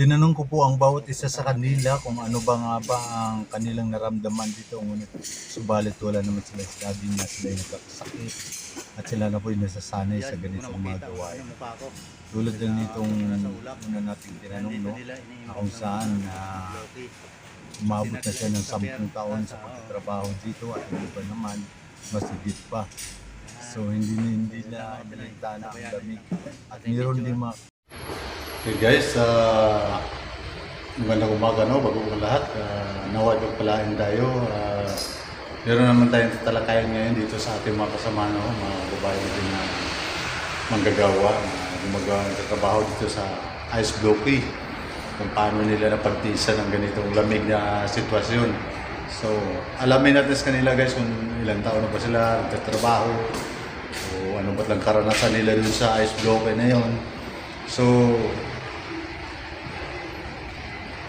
Tinanong ko po ang bawat isa sa kanila kung ano ba nga ba ang kanilang naramdaman dito. Ngunit subalit wala naman sila sabi na sila yung nagkakasakit at sila na po yung nasasanay sa ganitong mga gawain. Tulad din nitong una nating tinanong no, na kung saan na umabot na siya ng 10 taon sa pagtatrabaho dito at hindi pa naman mas higit pa. So hindi na hindi na binigta na ang lamig. At meron din mga Okay guys, uh, magandang umaga no, bago ko lahat. Uh, naway pagpalain tayo. Uh, meron naman tayong tatalakayan ngayon dito sa ating mga kasama, no, mga babae din na manggagawa, na gumagawa ng trabaho dito sa ice blocky. Kung paano nila napagtisan ng ganitong lamig na sitwasyon. So, alamin natin sa kanila guys kung ilang taon na ba sila nagtatrabaho o ano ba't lang karanasan nila dun sa ice blocky na yon. So,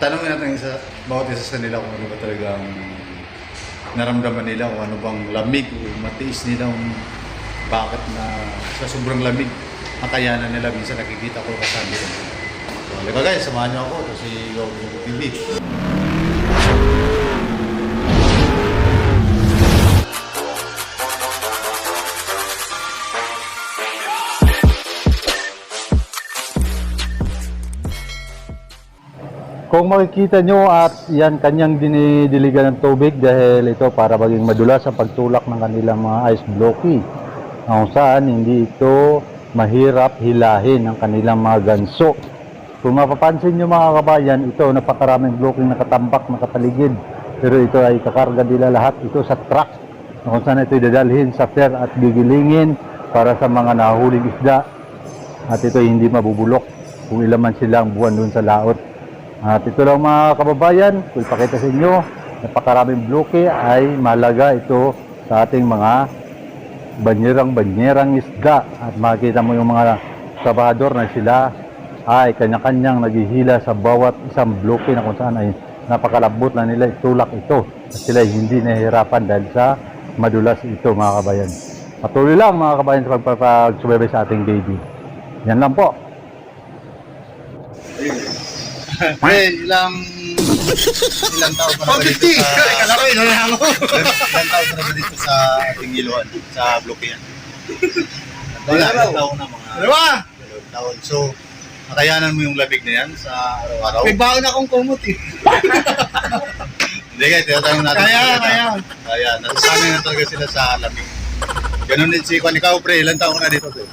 tanongin natin isa, bawat isa sa nila kung ano ba talagang naramdaman nila, kung ano bang lamig o matiis nila, kung bakit na sa sobrang lamig, makayanan nila. Minsan nakikita ko kasama nila. So, halika guys, samahan niyo ako. Ito si Go TV. Kung makikita nyo at yan kanyang dinidiligan ng tubig dahil ito para maging madulas ang pagtulak ng kanilang mga ice blocky. Kung saan hindi ito mahirap hilahin ang kanilang mga ganso. Kung mapapansin nyo mga kabayan, ito napakaraming blocking nakatambak, nakapaligid. Pero ito ay kakarga nila lahat ito sa truck. Kung saan ito dadalhin sa fair at gigilingin para sa mga nahuling isda. At ito ay hindi mabubulok kung ilan man sila ang buwan dun sa laot. At ito lang mga kababayan, kung ipakita sa inyo, napakaraming bloke ay malaga ito sa ating mga banyerang-banyerang isda. At makikita mo yung mga trabahador na sila ay kanya-kanyang naghihila sa bawat isang bloke na kung saan ay napakalambot na nila itulak ito. At sila hindi nahihirapan dahil sa madulas ito mga kabayan. Patuloy lang mga kabayan sa pagpapagsubaybay sa ating baby. Yan lang po. Pre, ilang ilang taon ka na ba dito sa Kalaro yun, ano ako? ilang, ilang taon ka na ba dito sa ating iluan, sa blokean? Wala, Dalawa. ilang taon na mga Dalawa! dalawang taon. So, makayanan mo yung labig na yan sa araw-araw? May baon akong kumot eh. Hindi guys, tinatanong natin. Kaya, sila na- kaya. Kaya, nasasanay na talaga sila sa lamig. Ganun din si Kwan, ikaw pre, ilang taon ka na dito? Pre?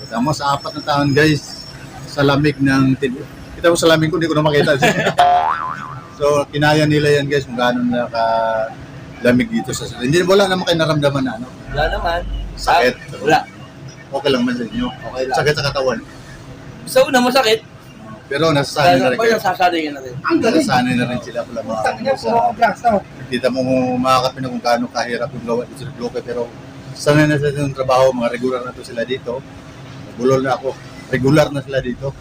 Kita mo sa apat na taon guys, sa lamig ng tin. Kita mo sa lamig ko, hindi ko na makita. so, kinaya nila yan guys kung gaano na ka lamig dito sa Hindi, wala naman kayo naramdaman na ano. Wala naman. Sakit. Ah, Wala. Okay lang man sa inyo. Okay lang. Sakit sa katawan. Sa una masakit. Pero nasasanay na rin kayo. yung sasanay ka na rin. Ang galing. Nasasanay na rin sila pala mga sa braso. Kita mo makakapin na kung gaano kahirap yung gawa dito sa bloke pero sanay na sila yung trabaho, mga regular na to sila dito. Bulol na ako. Regular na sila dito.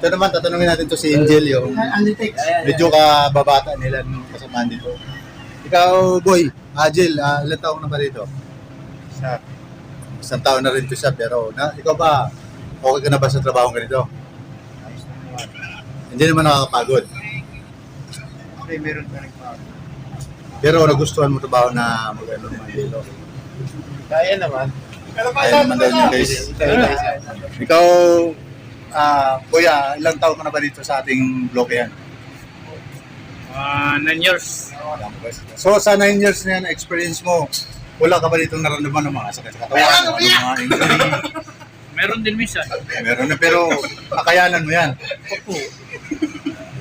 Ito naman, tatanungin natin to si Angel yung Anlitex. medyo kababata nila nung kasamaan dito. Ikaw, boy, Angel, uh, ilan taong na ba dito? Sa isang taon na rin to siya, pero na, ikaw ba, okay ka na ba sa trabaho ganito? Hindi naman nakakapagod. Okay, meron ka nagbago. Pero nagustuhan mo trabaho na mag-ano naman dito. Kaya naman. Kaya naman daw niya guys. Ikaw, ah, kuya, ilang taon ka na ba dito sa ating bloke yan? Ah, nine years. So sa 9 years na yan, experience mo, wala ka ba dito naramdaman ng mga sakit sa katawan, o ano, mga injury? Meron din minsan. Meron na, pero nakayanan mo yan.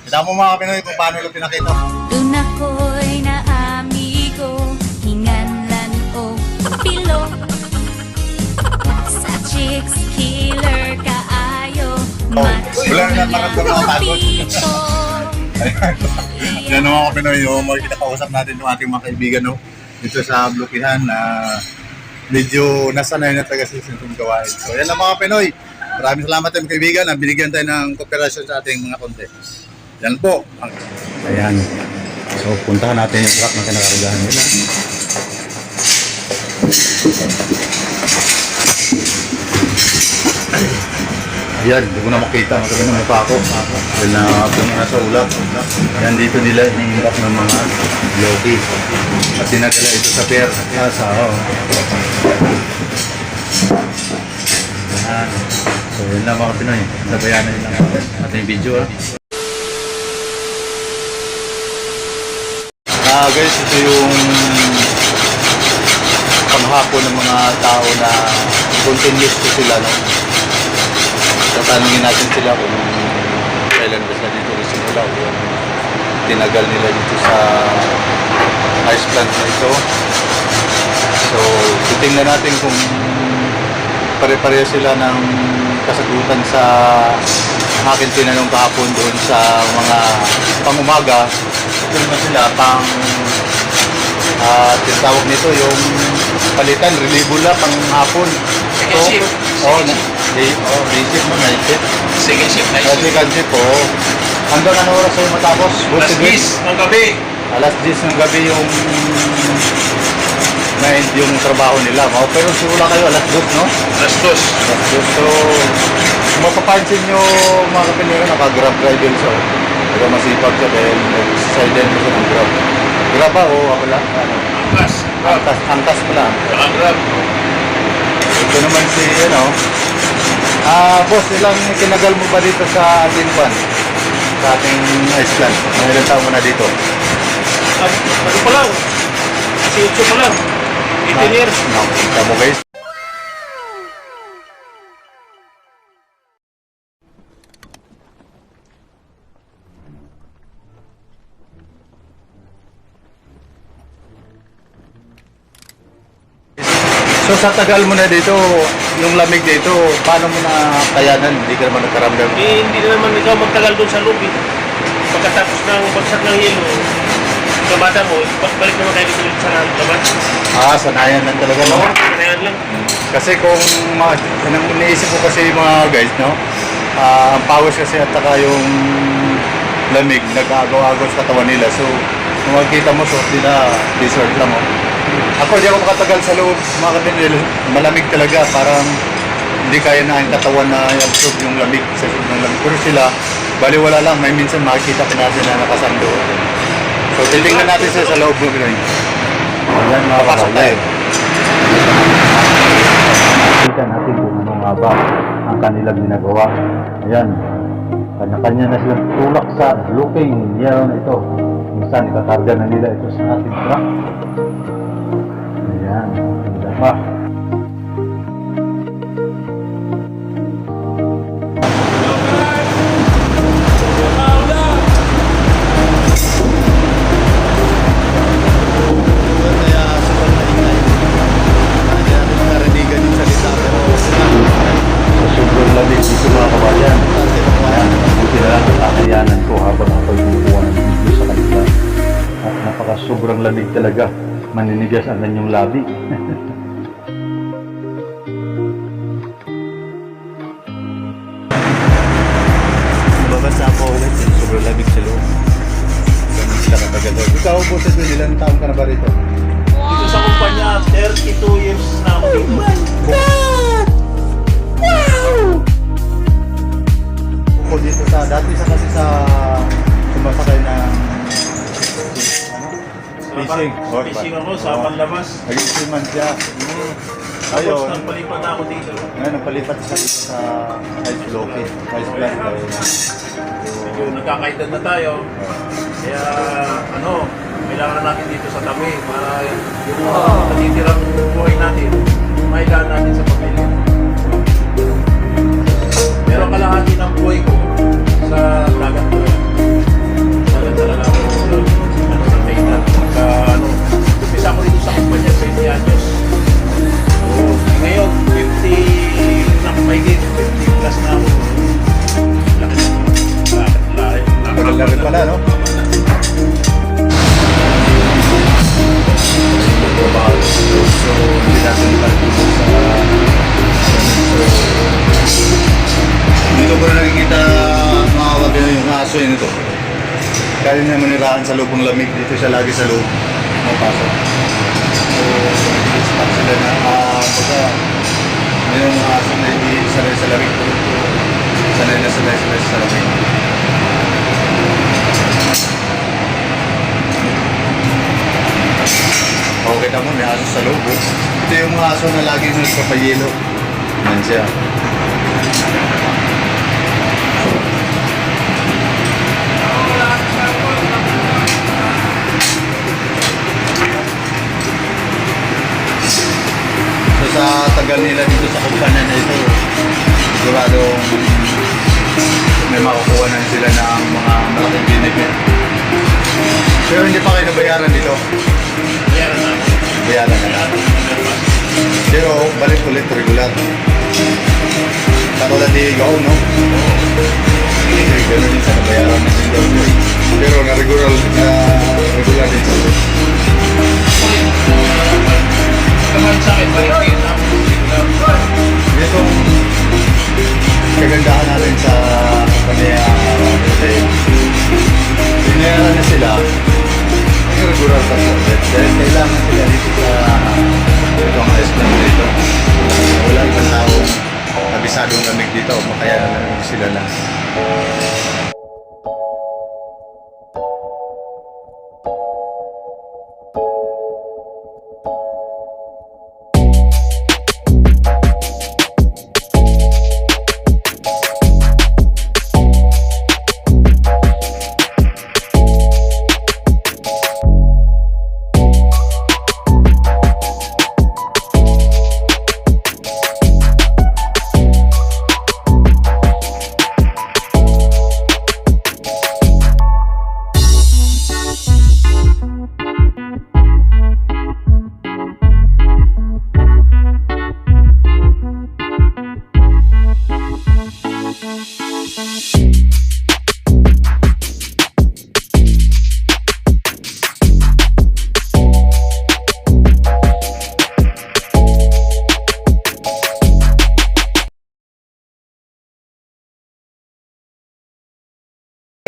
Kita mo mga Pinoy kung paano lang pinakita. Doon ako'y na amigo Hinganlan o pilo Sa chicks killer Oh, wala na maramdaman ang pagod. Yan mga Pinoy, yung mga kinakausap natin ng ating mga kaibigan no? dito sa blokihan na medyo nasanay na talaga sa gawain. So yan lang mga Pinoy. Maraming salamat tayo kaibigan na binigyan tayo ng kooperasyon sa ating mga konti. Yan po. Ayan. So puntahan natin yung truck na kinakaragahan nila. Ayan, hindi ko na makita. Matagal na mukha ko. Dahil na ako na sa ulap. Yan dito nila iniimbak ng mga Loki. At dinadala ito sa pier. Ah, sa. Yan. So yun lang mga Pinoy. Sabayanan nyo lang ating video ah. Ah guys, ito yung panghapon ng mga tao na continuous to sila no. Tatanungin natin sila kung kailan ba sila dito nagsimula o yung tinagal nila dito sa ice plant na ito. So, titingnan natin kung pare-pareho sila ng kasagutan sa akin tinanong kahapon doon sa mga pangumaga. Ito naman sila pang ah tinatawag nito yung palitan, reliable na pang hapon. Shift. Oh, day, oh, day shift mo, night shift. Second shift, night Kasi kanji po, hanggang ano oras sa'yo matapos? Buti miss ng gabi. Alas 10 ng gabi yung na yung trabaho nila. Oh, pero simula kayo alas 2, no? Last dos. Alas 2. So, mapapansin nyo mga kapinira, naka-grab driver siya. oh. Pero masipag siya dahil side end siya ng grab. Grab ba o ako lang? Ano? Angkas. Angkas, angkas pala. Nakagrab. Ito naman si, ano, ah, boss, ilang tinagal mo ba dito sa ating pan? Sa ating Iceland? Mga ilang taon mo na dito? Ano pa lang? Si Ucho pa lang. 18 years. No, kita mo guys. So sa tagal mo na dito, yung lamig dito, paano mo na kayanan? Hindi ka naman nagkaramdam. Eh, hindi na naman ikaw magtagal doon sa loob eh. Pagkatapos ng bagsak ng hilo, kamata mo, balik naman kayo dito sa labas. Ah, sanayan lang talaga, no? Oo, kanayan lang. Kasi kung anong iniisip ko kasi mga guys, no? Ah, ang pawis kasi at saka yung lamig, nag-agaw-agaw sa katawan nila. So, kung makikita mo, suot nila, t-shirt lang, oh. Ako, di ako makatagal sa loob, mga kapinil. Malamig talaga, parang hindi kaya na ang katawan na i-absorb yung lamig sa ng lamig. Pero sila, baliwala lang, may minsan makikita pa natin na nakasando. So, titingnan natin sila sa loob ng Pinoy. Ayan, mga Papasok tayo. Nakita natin kung ano nga ba ang kanilang ginagawa. Ayan. Kanya-kanya na silang tulak sa looking yan ito. Minsan ikakarga na nila ito sa ating truck. Ayan. Ganda pa. Maninigas ang kanyang labi. Babasa ako ulit. Sobrang lamig sa loob. Ganun sila katagal. Ikaw, boss, ito ilang taon ka na ba rito? Dito sa kumpanya, 32 years na ako dito. Ako dito sa, dati sa kasi sa sumasakay ng? Fishing. Oh, Fishing ako sa oh. panlabas. Naging seaman siya. Tapos Ayun. nagpalipat na ako dito. Ngayon, napalipat siya dito sa Ice Loki. Ice. Dahil, Medyo nagkakaedad na tayo. Kaya ano, kailangan natin dito sa tabi para yung uh, natitirang buhay natin, mailan natin sa pamilya. Pero kalahati ng buhay ko sa dagat ko. Dagat talaga ako Ano, umpisa ko dito sa kumpanya 20 años. So, ngayon, 50 niya maniraan sa loob ng lamig. Dito siya lagi sa loob. Mapasok. So, spot sila na ah, baga, yung aso na hindi sanay sa lamig. Sanay na sanay sila sa salamin. Okay tama, may aso sa loob. oh. Ito yung mga aso na lagi nagpapayelo. Yan siya. Sa tagal nila dito sa kumpanya na ito, siguradong may makukuha na sila ng mga malaking benefit. Pero hindi pa kayo nabayaran dito. Yan na. Bayaran na. Pero balik ulit regular. Katulad ni Gaw, no? Kasi gano'n din sa nabayaran na sila. Pero na regular, na regular din sila. Naman sa akin, balik kita. Itong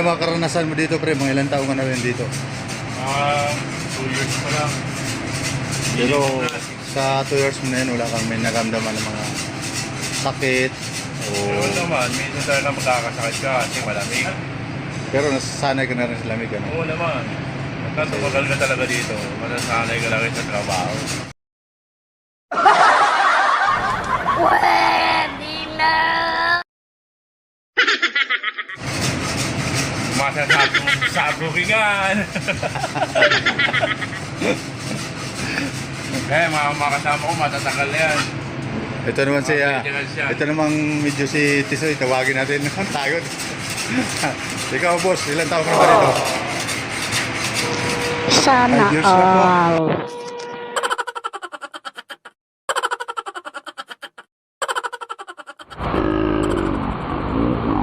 mga karanasan mo dito pre? Mga ilang taong ka na rin dito? Ah, two years pa lang. Pero sa 2 years mo na yun, wala kang may nagamdaman ng mga sakit o... Pero naman, minsan talaga magkakasakit ka kasi malamig. Pero nasasanay ka na rin sa lamig, ano? Oo naman. Pagka tumagal ka talaga dito, masasanay ka lang sa trabaho. Sa bookingan. Kaya mga mga kasama ko, matatagal yan. Ito naman ah, siya. ito namang medyo si Tisoy, tawagin natin. Ang tagod. Ikaw, boss, ilang taon ka ba dito? Sana all.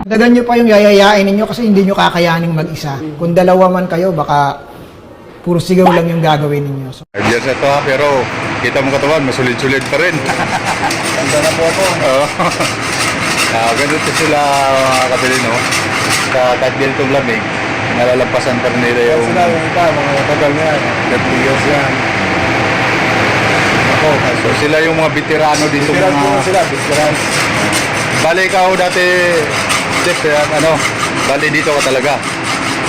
Dagan nyo pa yung yayayain ninyo kasi hindi nyo kakayaning mag-isa. Kung dalawa man kayo, baka puro sigaw lang yung gagawin ninyo. So, Five years na to ha, pero kita mo katawan, masulid-sulid pa rin. Ganda na po ako. Oo. Ah, ganito sila mga kapili, no? Sa kahit ganitong lamig, nalalampasan pa rin nila yung... Sila yung iba, mga matagal na yan. 30 years yan. Ako, so sila yung mga veterano dito. Veterano mga... sila, veterano. Bali ikaw dati, Jeff, eh, ano, bali dito ka talaga.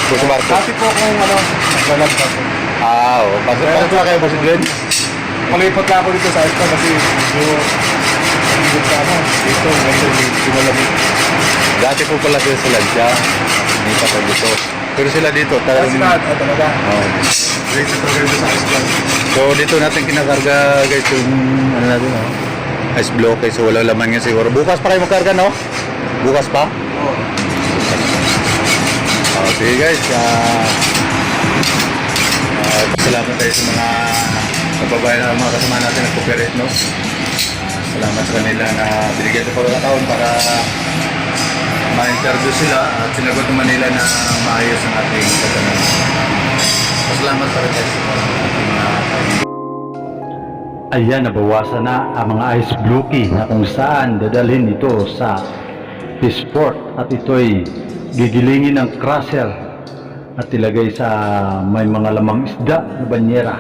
Puso Barco. Dati po kung ano, naglalagpas. Ah, oo. Pasok pasok na kayo, Boss Glenn. Malipat na ako dito sa Iceland kasi yung dito sa ano, dito, medyo sumalamig. Dati po pala sila sa. Hindi pa pa dito. Pero sila dito, talagang... Sila, talaga. Oo. Dito talaga dito sa Iceland. So, dito natin kinakarga, guys, yung ano natin, oh. Ice block, so wala laman nga siguro. Bukas pa kayo magkarga, no? Bukas pa? Oh, sige guys, ah... Ah, salamat tayo sa mga kababayan na mga kasama natin na cooperate, no? Ah, salamat sa kanila na binigyan ito pagkakataon para ma-interview sila at sinagot naman nila na maayos ang ating katanungan. Salamat pa rin sa ating mga Ayan, nabawasan na ang mga ice blocky na kung saan dadalhin ito sa Peaceport at ito'y gigilingin ng crusher at ilagay sa may mga lamang isda na banyera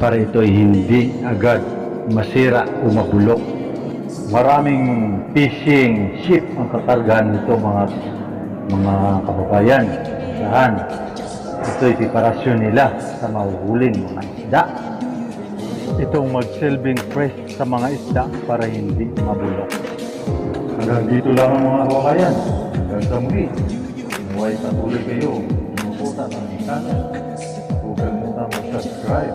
para ito'y hindi agad masira o mabulok. maraming fishing ship ang kakargahan nito mga mga kababayan. Saan? Ito'y preparasyon nila sa mahuhuling mga isda. Itong magsilbing fresh sa mga isda para hindi mabulok. Hanggang dito lang ang mga kababayan. Hanggang sa muli. Huwag patuloy kayo. Maputa ng channel. Huwag kalimutan mag-subscribe.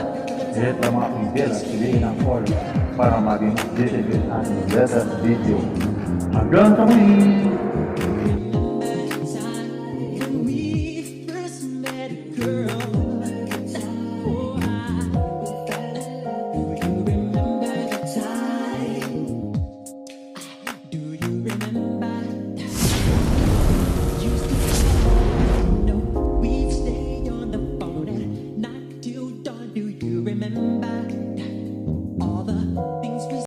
Hit ang mga bell at piliin ang all para maging updated sa ating latest video. Hanggang sa muli!